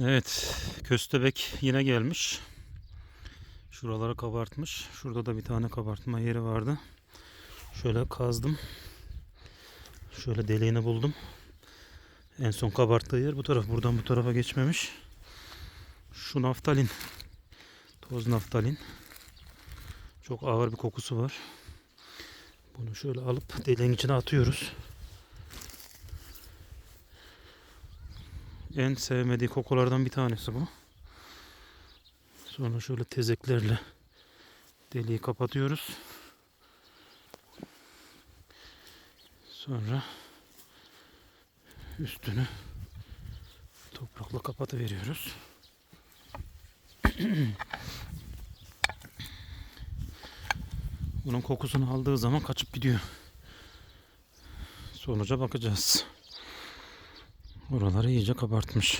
Evet, köstebek yine gelmiş. Şuraları kabartmış. Şurada da bir tane kabartma yeri vardı. Şöyle kazdım. Şöyle deliğini buldum. En son kabarttığı yer bu taraf. Buradan bu tarafa geçmemiş. Şu naftalin. Toz naftalin. Çok ağır bir kokusu var. Bunu şöyle alıp deliğin içine atıyoruz. En sevmediği kokulardan bir tanesi bu. Sonra şöyle tezeklerle deliği kapatıyoruz. Sonra üstünü toprakla kapatıveriyoruz. Bunun kokusunu aldığı zaman kaçıp gidiyor. Sonuca bakacağız. Oraları iyice kabartmış.